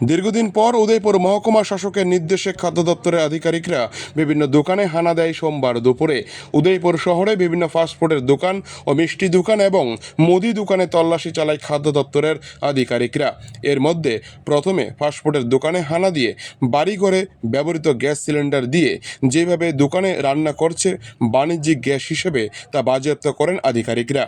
দীর্ঘদিন পর উদয়পুর মহকুমা শাসকের নির্দেশে খাদ্য দপ্তরের আধিকারিকরা বিভিন্ন দোকানে হানা দেয় সোমবার দুপুরে। উদয়পুর শহরে বিভিন্ন ফাস্টফুডের দোকান ও মিষ্টি দোকান এবং মুদি দোকানে তল্লাশি চালায় খাদ্য দপ্তরের আধিকারিকরা। এর মধ্যে প্রথমে ফাস্টফুডের দোকানে হানা দিয়ে বাড়িঘরে ব্যবহৃত গ্যাস সিলিন্ডার দিয়ে যেভাবে দোকানে রান্না করছে বাণিজ্যিক গ্যাস হিসেবে তা বাজেয়াপ্ত করেন আধিকারিকরা।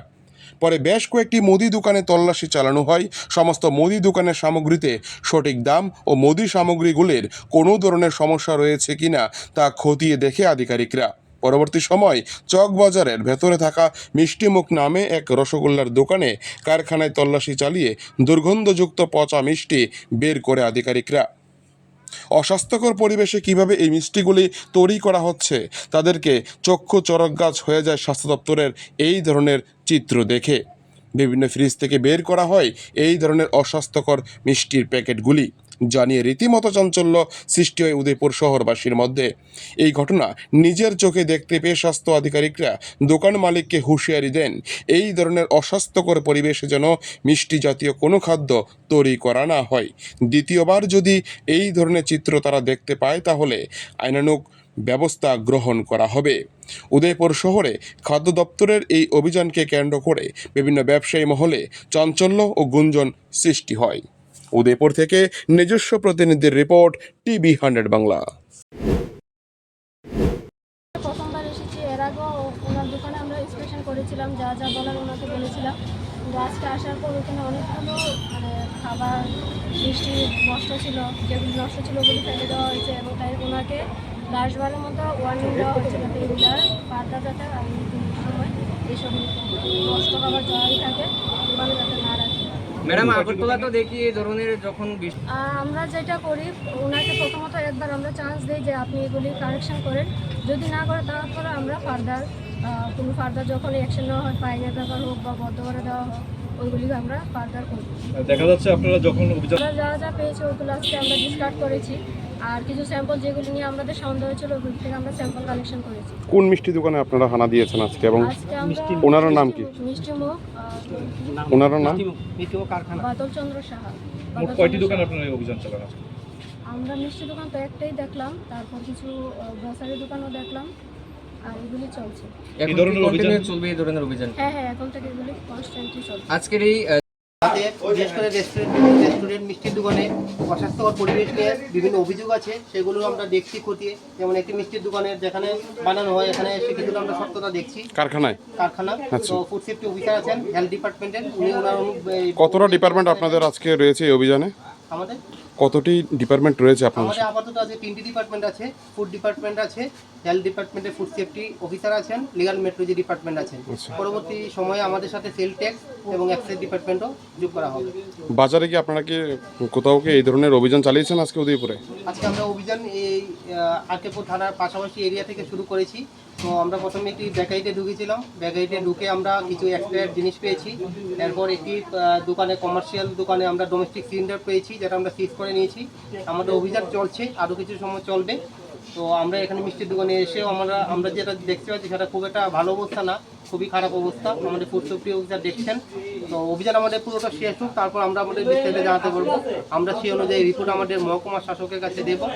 পরে বেশ কয়েকটি মুদি দোকানে তল্লাশি চালানো হয়। সমস্ত মুদি দোকানের সামগ্রীতে সঠিক দাম ও মুদি সামগ্রীগুলির কোনো ধরনের সমস্যা রয়েছে কিনা তা খতিয়ে দেখে আধিকারিকরা। পরবর্তী সময় চকবাজারের ভেতরে থাকা মিষ্টিমুখ নামে এক রসগোল্লার দোকানে কারখানায় তল্লাশি চালিয়ে দুর্গন্ধযুক্ত পচা মিষ্টি বের করে আধিকারিকরা। অস্বাস্থ্যকর পরিবেশে কীভাবে এই মিষ্টিগুলি তৈরি করা হচ্ছে, তাদেরকে চক্ষু চরক গাছ হয়ে যায় স্বাস্থ্য দপ্তরের এই ধরনের চিত্র দেখে। বিভিন্ন ফ্রিজ থেকে বের করা হয় এই ধরনের অস্বাস্থ্যকর মিষ্টির প্যাকেটগুলি, জানিয়ে রীতিমতো চাঞ্চল্য সৃষ্টি হয় উদয়পুর শহরবাসীর মধ্যে। এই ঘটনা নিজের চোখে দেখতে পেয়ে স্বাস্থ্য আধিকারিকরা দোকান মালিককে হুঁশিয়ারি দেন, এই ধরনের অস্বাস্থ্যকর পরিবেশে যেন মিষ্টি জাতীয় কোনো খাদ্য তৈরি করা না হয়। দ্বিতীয়বার যদি এই ধরনের চিত্র তারা দেখতে পায়, তাহলে আইনানুগ ব্যবস্থা গ্রহণ করা হবে। উদয়পুর শহরে খাদ্য দপ্তরের এই অভিযানকে কেন্দ্র করে বিভিন্ন ব্যবসায়ী মহলে চাঞ্চল্য ও গুঞ্জন সৃষ্টি হয়। উদয়পুর থেকে নিজস্ব প্রতিনিধির রিপোর্ট, টিভি হান্ড্রেড বাংলা। এসেছি এর করেছিলাম, যা যা বলার ওনাকে বলেছিলাম। আজকে আসার পর ওখানে অনেকগুলো মানে খাবার, মিষ্টি নষ্ট ছিল, যেগুলি নষ্ট ছিল ওগুলি ফেলে দেওয়া হয়েছে এবং তাই ওনাকে লাস্টবারের মতো ওয়ার্নিং দেওয়া হয়েছিল তো এগুলার পাতা যাতে আমি সময় এইসব নষ্ট খাবার জড়াই থাকে মানে যাতে না রাখে। ম্যাডাম আগরতলা তো দেখি এই ধরনের যখন আমরা যেটা করি ওনাকে প্রথমত একবার আমরা চান্স দিই যে আপনি এগুলি কারেকশন করেন। যদি না করে তারপরে আমরা ফার্দার কোনো ফার্দার যখন অ্যাকশন নেওয়া হয় ফাইনের ব্যাপার হোক বা বদ্ধ করে দেওয়া হোক ওইগুলি আমরা ফার্দার করি। দেখা যাচ্ছে আপনারা যখন যা যা পেয়েছি ওগুলো আজকে আমরা ডিসকার্ড করেছি। আর কিছু স্যাম্পল যেগুলি নিয়ে আমাদের সন্দেহ ছিল ওগুলি থেকে আমরা স্যাম্পল কালেকশন করেছি। কোন মিষ্টি দোকানে আপনারা হানা দিয়েছেন আজকে এবং আজকে আমরা ওনার নাম কি? মিষ্টি মুখ ওনার নাম? মিষ্টিও কারখানা। বাদল চন্দ্র সাহা। মোট কয়টি দোকান আপনারা এই অভিযান চালান আজকে? আমরা মিষ্টি দোকান তো একটাই দেখলাম তারপর কিছু গ্রসারি দোকানও দেখলাম আর এগুলি চলছে। এই ধরনের অভিযান- চলবে এই ধরনের অভিযান? হ্যাঁ হ্যাঁ এখন থেকে এগুলি কনস্ট্যান্টলি চলছে। আজকের এই আহ, রাতে বিশেষ করে রেস্টুরেন্ট রেস্টুরেন্ট মিষ্টির দোকানে অস্বাস্থ্যকর পরিবেশ নিয়ে বিভিন্ন অভিযোগ আছে সেগুলো আমরা দেখছি খতিয়ে। যেমন একটি মিষ্টির দোকানে যেখানে বানানো হয় এখানে কিছু আমরা সত্যতা দেখছি। কারখানায়? কারখানা আচ্ছা। তো ফুড সেফটি অফিসার আছেন হেলথ ডিপার্টমেন্টের উনি ওনার কতটা ডিপার্টমেন্ট আপনাদের আজকে রয়েছে এই অভিযানে? আমাদের? কতটি ডিপার্টমেন্ট রয়েছে আপনাদের? আমাদের আপাতত আছে তিনটি ডিপার্টমেন্ট আছে ফুড ডিপার্টমেন্ট আছে হেলথ ডিপার্টমেন্টের ফুড সেফটি অফিসার আছেন লিগাল মেট্রোলজি ডিপার্টমেন্ট আছেন। আচ্ছা। পরবর্তী সময়ে আমাদের সাথে সেল ট্যাক্স এবং এক্সাইজ ডিপার্টমেন্টও যোগ করা হবে। বাজারে কি আপনারা কি কোথাও কি এই ধরনের অভিযান চালিয়েছেন আজকে উদয়পুরে? আজকে আমরা অভিযান এই আরকেপুর থানার পাশাপাশি এরিয়া থেকে শুরু করেছি। তো আমরা প্রথমে একটি ব্যাকাইটে ঢুকেছিলাম। ব্যাকাইটে ঢুকে আমরা কিছু এক্সপায়ার জিনিস পেয়েছি। এরপর একটি দোকানে কমার্শিয়াল দোকানে আমরা ডোমেস্টিক সিলিন্ডার পেয়েছি যেটা আমরা সিজ করে নিয়েছি। আমাদের অভিযান চলছে আরও কিছু সময় চলবে। তো আমরা এখানে মিষ্টির দোকানে এসেও আমরা আমরা যেটা দেখতে পাচ্ছি সেটা খুব একটা ভালো অবস্থা না, খুবই খারাপ অবস্থা। আমাদের ফুড সেফটি অফিসার দেখছেন। তো অভিযান আমাদের পুরোটা শেষ হোক, তারপর আমরা আমাদের বিস্তারিত জানাতে পারব আমরা সেই অনুযায়ী রিপোর্ট আমাদের মহকুমা শাসকের কাছে দেবো।